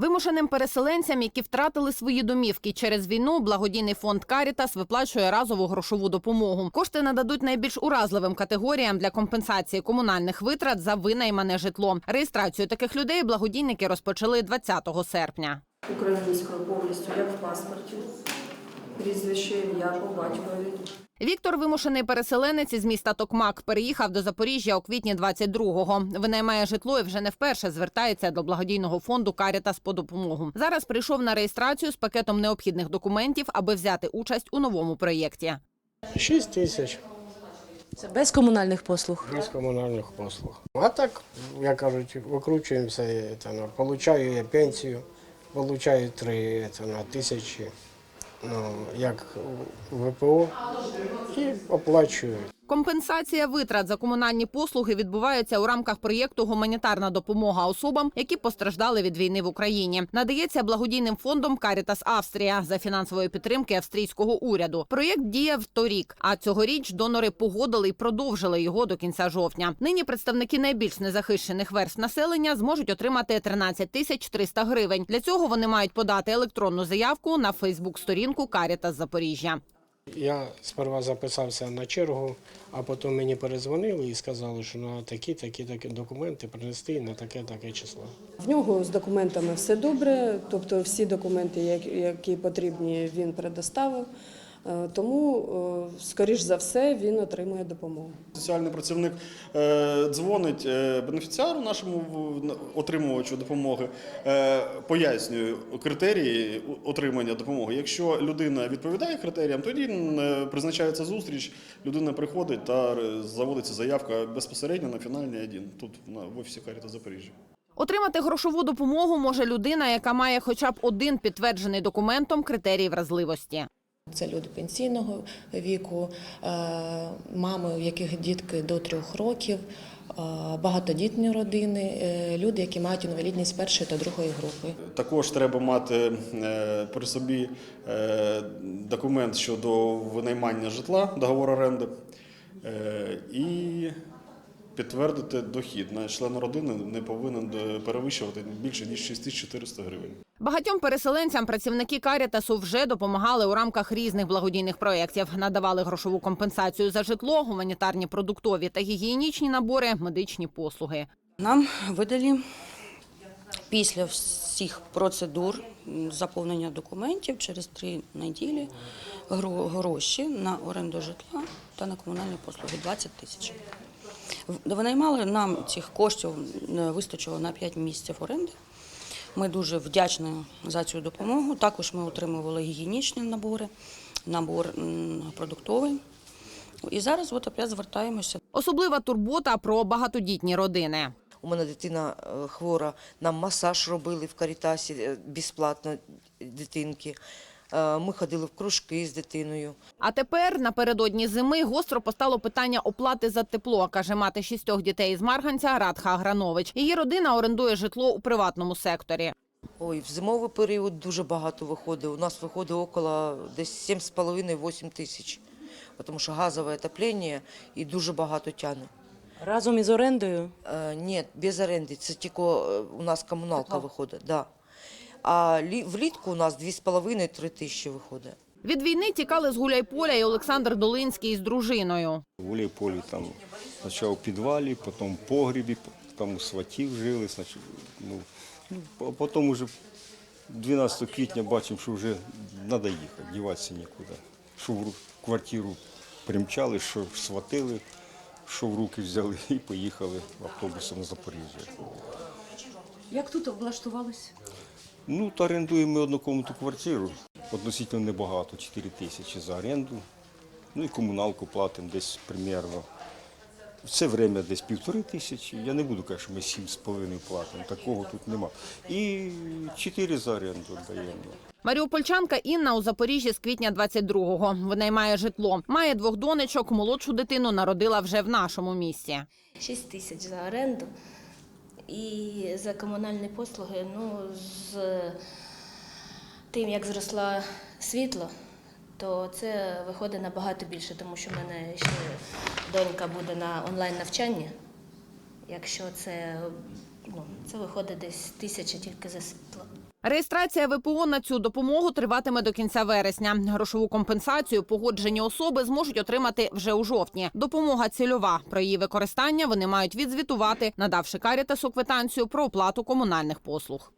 Вимушеним переселенцям, які втратили свої домівки через війну, благодійний фонд Карітас виплачує разову грошову допомогу. Кошти нададуть найбільш уразливим категоріям для компенсації комунальних витрат за винаймане житло. Реєстрацію таких людей благодійники розпочали 20 серпня. українською повністю, як в паспорті. Прізвище, ім'я по батькові. Віктор, вимушений переселенець із міста Токмак, переїхав до Запоріжжя у квітні 22-го. Винаймає житло і вже не вперше звертається до благодійного фонду Карітас по допомогу. Зараз прийшов на реєстрацію з пакетом необхідних документів, аби взяти участь у новому проєкті. 6 тисяч Це без комунальних послуг. без комунальних послуг. А так, як кажуть, викручуємося, це, ну, получаю я пенсію, получаю 3 це, на тисячі, ну, як ВПО, і оплачую. Компенсація витрат за комунальні послуги відбувається у рамках проєкту Гуманітарна допомога особам, які постраждали від війни в Україні. Надається благодійним фондом Карітас Австрія за фінансової підтримки австрійського уряду. Проєкт діяв торік, а цьогоріч донори погодили і продовжили його до кінця жовтня. Нині представники найбільш незахищених верств населення зможуть отримати 13 тисяч 300 гривень. Для цього вони мають подати електронну заявку на Фейсбук-сторінку Карітас Запоріжжя. Я сперва записався на чергу, а потім мені перезвонили і сказали, що на такі, такі, такі документи принести на таке, таке число. В нього з документами все добре, тобто всі документи, які- які потрібні, він предоставив. Е, Тому, е, скоріш за все, він отримує допомогу. Соціальний працівник е, дзвонить бенефіціару, нашому отримувачу допомоги, пояснює критерії отримання допомоги. Якщо людина відповідає критеріям, тоді призначається зустріч, людина приходить та заводиться заявка безпосередньо на фінальний один тут в офісі Каріта Запоріжжя. Отримати грошову допомогу може людина, яка має хоча б один підтверджений документом критерій вразливості. Це люди пенсійного віку, е, мами, у яких дітки до трьох років, е, багатодітні родини, е, люди, які мають інвалідність першої та другої групи. Також треба мати при собі документ щодо винаймання житла, договор оренди, і підтвердити дохід. На члена родини не повинен перевищувати більше ніж 6400 гривень. Багатьом переселенцям працівники Карітасу вже допомагали у рамках різних благодійних проєктів. Надавали грошову компенсацію за житло, гуманітарні продуктові та гігієнічні набори, медичні послуги. Нам видали після всіх процедур заповнення документів через три неділі гроші на оренду житла та на комунальні послуги 20 тисяч. Винаймали нам цих коштів е, вистачило на 5 місяців оренди. Ми дуже вдячні за цю допомогу. Також ми отримували гігієнічні набори, набор продуктовий. І зараз от опять звертаємося Особлива турбота про багатодітні родини. У мене дитина е, хвора, нам масаж робили в Карітасі е, безплатно дитинки. Е, Ми ходили в кружки з дитиною. А тепер напередодні зими гостро постало питання оплати за тепло, каже мати шістьох дітей із Марганця Радха Агранович. Її родина орендує житло у приватному секторі. Ой, в зимовий період дуже багато виходить. У нас виходить около десь 7,5-8 тисяч. Тому що газове отоплення і дуже багато тяне. Разом із орендою. Е, ні, без оренди, це тільки е, у нас комуналка виходить. Да. А лі- влітку у нас 2,5-3 тисячі виходить. Від війни тікали з Гуляйполя і Олександр Долинський із дружиною. В Гуляйполі там спочатку в підвалі, потім в погрібі, там у сватів жили. Значить, ну, ну, а потім вже 12 квітня бачимо, що вже треба їхати, діватися нікуди. Що в квартиру примчали, що сватили, що в руки взяли і поїхали автобусом на Запоріжжя. Як тут облаштувалися? Ну, то орендуємо ми однокомнатну квартиру, относительно небагато, 4 тисячі за оренду. Ну і комуналку платимо десь примерно. Все время десь півтори тисячі. Я не буду казати, що ми сім з половиною платимо. Такого тут нема. І 4 за оренду даємо. Маріупольчанка Інна у Запоріжжі з квітня 22-го. Винаймає житло. Має двох донечок, молодшу дитину народила вже в нашому місті. 6 тисяч за оренду і за комунальні послуги. Ну, з тим, як зросла світло, то це виходить набагато більше, тому що в мене ще донька буде на онлайн навчанні. Якщо це, ну, це виходить десь тисяча тільки за світло. Реєстрація ВПО на цю допомогу триватиме до кінця вересня. Грошову компенсацію погоджені особи зможуть отримати вже у жовтні. Допомога цільова. Про її використання вони мають відзвітувати, надавши Карітасу квитанцію про оплату комунальних послуг.